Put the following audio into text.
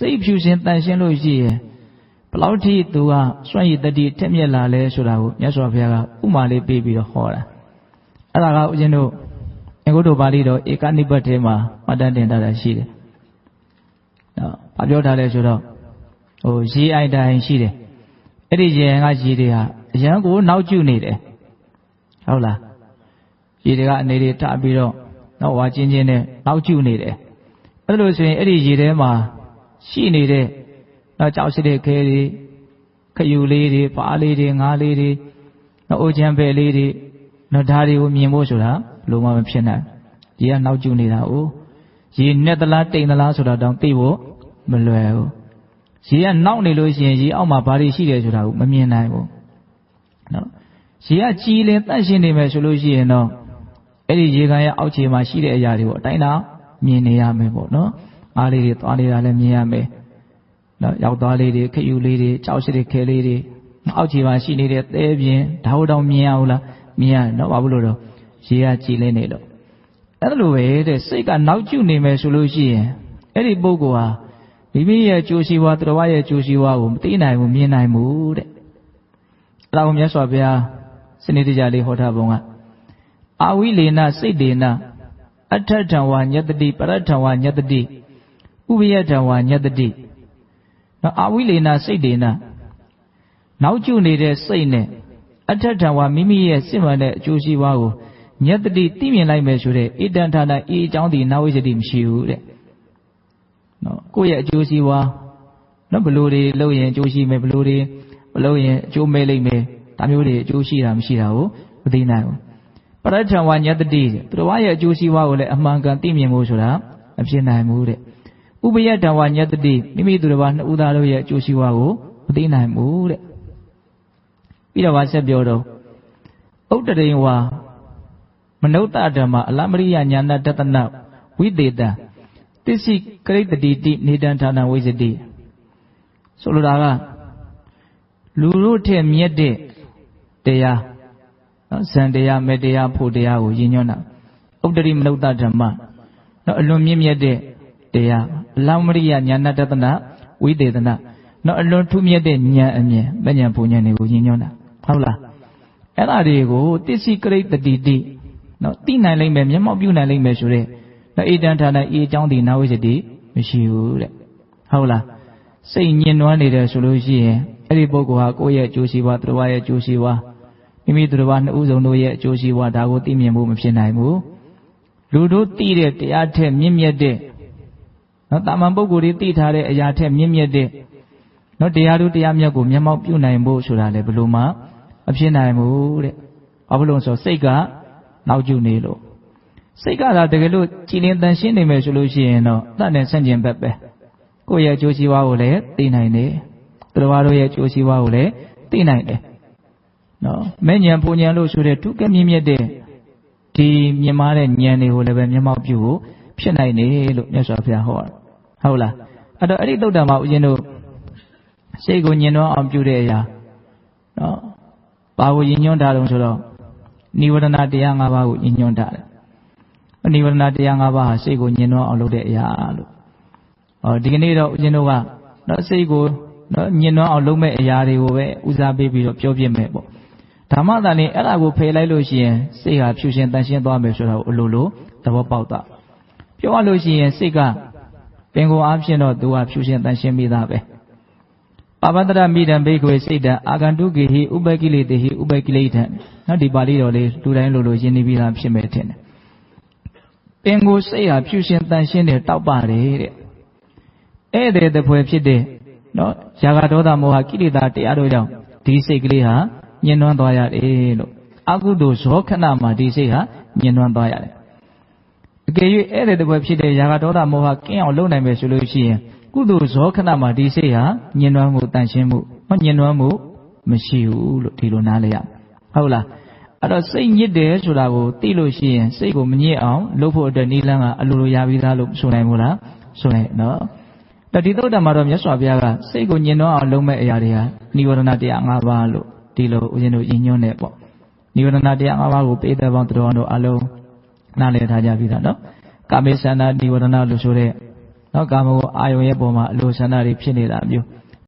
စိတ်ဖြူရှင်တန်ရှင်းလို့ရှိရင်ဘလောက်ထိသူကစွန့်ရည်တတိထက်မြက်လာလဲဆိုတာကိုမြတ်စွာဘုရားကဥမာလေးပေးပြီးတော့ဟောတာအဲ့ဒါကဦးဇင်းတို့အင်္ဂုတ္တပါဠိတော်ဧကနိပတ်ထဲမှာမှတ်တမ်းတင်ထားတာရှိတယ်နော်ဘာပြောထားလဲဆိုတော့ဟိုရေအိုင်တိုင်းရှိတယ်အဲ့ဒီရေကရေတွေဟာအရန်ကိုနောက်ကျနေတယ်ဟုတ်လားရေတွေကအနေတွေထပြီးတော့နောက်ဝါချင်းချင်းနဲ့နောက်ကျနေတယ်အဲ့လိုဆိုရင်အဲ့ဒီရေထဲမှာ ရှိနေတဲ့နောက်ကြောက်စစ်တဲ့ခဲတွေခယူလေးတွေပါးလေးတွေငါးလေးတွေနောက်အိုချမ်းပဲလေးတွေနောက်ဓာတ်တွေကိုမြင်ဖို့ဆိုတာဘလို့မှမဖြစ်နိုင်ရေကနောက်ကျနေတာ哦ရေနဲ့သလားတိမ်သလားဆိုတာတောင်သိဖို့မလွယ်ဘူးရေကနောက်နေလို့ရှိရင်ရေအောက်မှာဘာတွေရှိတယ်ဆိုတာကိုမမြင်နိုင်ဘူးနော်ရေကကြည်လင်တန့်ရှင်းနေမယ်ဆိုလို့ရှိရင်တော့အဲ့ဒီရေကန်ရဲ့အောက်ခြေမှာရှိတဲ့အရာတွေကိုအတိုင်းသာမြင်နေရမယ်ပေါ့နော် အားလေးတွေသွားနေတာလည်းမြင်ရမယ်နော်ရောက်သွားလေးတွေခယူလေးတွေကြောက်ရှိတဲ့ခဲလေးတွေအောက်ခြေမှာရှိနေတဲ့သဲပြင်းဓာတ်တောင်မြင်အောင်လားမြင်ရနော်ဘာဖြစ်လို့တော့ရေကကြည်လင်းနေလို့အဲ့လိုပဲတဲ့စိတ်ကနောက်ကျနေမယ်ဆိုလို့ရှိရင်အဲ့ဒီပုဂ္ဂိုလ်ဟာမိမိရဲ့ကြိုးရှိဝါတော်ရဲ့ကြိုးရှိဝါကိုမသိနိုင်ဘူးမြင်နိုင်ဘူးတဲ့အဲ့ဒါကိုမြတ်စွာဘုရားစနစ်တကျလေးဟောထားပုံကအာဝိလေနစိတ်တေနအထထံဝါညတတိပရထံဝါညတတိ ဥပယထံဝါညတတိနော်အာဝိလေနစိတ်တေနနောက်ကျနေတဲ့စိတ်နဲ့အထထံဝါမိမိရဲ့စစ်မှန်တဲ့အကျိုးရှိဝါကိုညတတိသိမြင်လိုက်မယ်ဆိုတဲ့ဣတံထာနာဤအကြောင်းဒီနာဝိစတိမရှိဘူးတဲ့နော်ကိုယ့်ရဲ့အကျိုးရှိဝါနော်ဘလို့တွေလုပ်ရင်အကျိုးရှိမယ်ဘလို့တွေမလုပ်ရင်အကျိုးမဲ့လိမ့်မယ်ဒါမျိုးတွေအကျိုးရှိတာမရှိတာကိုမသိနိုင်ဘူးပရထံဝညတတိတဲ့သူတော်ရဲ့အကျိုးရှိဝါကိုလည်းအမှန်ကန်သိမြင်ဖို့ဆိုတာမဖြစ်နိုင်ဘူးတဲ့ ဥပယတံဝညတတိမိမိသူတော်ဘာနှစ်ဦးသားတို့ရဲ့အကျိုးရှိဝါကိုမသိနိုင်ဘူးတဲ့ပြီးတော့ဗာဆက်ပြောတော့ဥတ္တရိဝါမနုဿဓမ္မအလမရိယညာဏတတနဝိသေတံတစ္ဆိကရိတတိတိနေတံဌာနဝိစတိဆိုလိုတာကလူတို့ထက်မြတ်တဲ့တရားနော်ဇန်တရားမေတရားဖို့တရားကိုရည်ညွှန်းတာဥတ္တရိမနုဿဓမ္မနော်အလွန်မြင့်မြတ်တဲ့တရားအ လောမရိယညာဏတတနာဝိသေသနာနော်အလွန်ထူးမြတ်တဲ့ဉာဏ်အမြင်မဉဏ်ပူဉဏ်တွေကိုရည်ညွှန်းတာဟုတ်လားအဲ့ဒါတွေကိုတစ္ဆိကရိတတိတိနော်သိနိုင်လိမ့်မယ်မျက်မှောက်ပြုနိုင်လိမ့်မယ်ဆိုတဲ့နော်ဣတံဌာနဤအကြောင်းဒီနာဝိစတိမရှိဘူးတဲ့ဟုတ်လားစိတ်ညင်နွမ်းနေတယ်ဆိုလို့ရှိရင်အဲ့ဒီပုဂ္ဂိုလ်ဟာကိုယ့်ရဲ့အကျိုးရှိပွားသူတော်ရဲ့အကျိုးရှိပွားမိမိသူတော်ဘာနှစ်ဦးဆုံးတို့ရဲ့အကျိုးရှိပွားဒါကိုသိမြင်ဖို့မဖြစ်နိုင်ဘူးလူတို့သိတဲ့တရားထက်မြင့်မြတ်တဲ့ နော်တာမန်ပုဂ္ဂိုလ်တွေသိထားတဲ့အရာထက်မြင့်မြတ်တဲ့နော်တရားတို့တရားမြတ်ကိုမျက်မှောက်ပြုနိုင်ဖို့ဆိုတာလေဘယ်လိုမှမဖြစ်နိုင်ဘူးတဲ့ဘာဖြစ်လို့ဆိုစိတ်ကနောက်ကျနေလို့စိတ်ကသာတကယ်လို့ကြည်လင်တန်ရှင်းနေမယ်ဆိုလို့ရှိရင်တော့တတ်တဲ့ဆန့်ကျင်ဘက်ပဲကိုယ့်ရဲ့အကျိုးစီးပွားကိုလည်းသိနိုင်တယ်သူတော်ဘာတို့ရဲ့အကျိုးစီးပွားကိုလည်းသိနိုင်တယ်နော်မဲ့ဉဏ်ပူဉဏ်လို့ဆိုတဲ့ဒုက္ခမြင့်မြတ်တဲ့ဒီမြင်မာတဲ့ဉာဏ်တွေကိုလည်းပဲမျက်မှောက်ပြုဖို့ဖြစ်နိုင်တယ်လို့မြတ်စွာဘုရားဟောတာ ဟုတ်လားအဲ့တော့အဲ့ဒီသုတ်တံမှာဦးဇင်းတို့စိတ်ကိုညင်တော့အောင်ပြုတဲ့အရာနော်ဘာကိုညင်ညွှန်းထားတုံးဆိုတော့နိဝရဏတရား၅ပါးကိုညင်ညွှန်းထားတယ်နိဝရဏတရား၅ပါးဟာစိတ်ကိုညင်တော့အောင်လုပ်တဲ့အရာလို့ဟောဒီကနေ့တော့ဦးဇင်းတို့ကနော်စိတ်ကိုနော်ညင်တော့အောင်လုပ်မဲ့အရာတွေကိုပဲဦးစားပေးပြီးတော့ပြောပြမယ်ပေါ့ဓမ္မသာနေအဲ့ဒါကိုဖယ်လိုက်လို့ရှိရင်စိတ်ဟာဖြူရှင်တန်ရှင်းသွားမယ်ဆိုတော့အလိုလိုသဘောပေါက်တာပြောရလို့ရှိရင်စိတ်က ပင်ကိုအားဖြင့်တော့သူကဖြူရှင်တန်ရှင်းပြီးသားပဲပါပတရမိတံဘိက္ခွေစိတ်တံအာဂန္တုကိဟိဥပကိလေတေဟိဥပကိလေထံနော်ဒီပါဠိတော်လေးလူတိုင်းလိုလိုရင်းနှီးပြီးသားဖြစ်မယ်ထင်တယ်ပင်ကိုစိတ်ဟာဖြူရှင်တန်ရှင်းတယ်တောက်ပါတယ်တဲ့ဧည့်သည်တပွဲဖြစ်တဲ့နော်ຢာဂဒေါသမောဟကိလေသာတရားတို့ကြောင့်ဒီစိတ်ကလေးဟာညှဉ်းနှွမ်းသွားရတယ်လို့အကုသိုလ်ဇောခဏမှာဒီစိတ်ဟာညှဉ်းနှွမ်းသွားရတယ် အကယ်၍ဧည့်သည်တပွဲဖြစ်တဲ့ຢာဂဒေါသမောဟကင်းအောင်လုပ်နိုင်မယ်ဆိုလို့ရှိရင်ကုသိုလ်ဇောခဏမှာဒီစိတ်ဟာညှဉ်းနှွမ်းမှုတန်ရှင်းမှုဟောညှဉ်းနှွမ်းမှုမရှိဘူးလို့ဒီလိုနားလဲရဟုတ်လားအဲ့တော့စိတ်ညစ်တယ်ဆိုတာကိုသိလို့ရှိရင်စိတ်ကိုမညစ်အောင်လုပ်ဖို့အတွက်နိလန်းကအလိုလိုရပြီးသားလို့ဆိုနိုင်မို့လားဆိုနိုင်နော်တတိသုတ်တမှာတော့မြတ်စွာဘုရားကစိတ်ကိုညင်နှောအောင်လုပ်မဲ့အရာတွေကនិဝရဏတရား၅ပါးလို့ဒီလိုဦးဇင်းတို့ယဉ်ညွှန်းနေပေါ့និဝရဏတရား၅ပါးကိုပေးတဲ့ပေါင်းတော်တို့အလုံး နားလည်ထားကြပြီသားနော်ကာမေသန္တာនិဝရဏလို့ဆိုတဲ့နော်ကာမဂုဏ်အာယုံရဲ့ပုံမှာအလိုဆန္ဒတွေဖြစ်နေတာမျိုး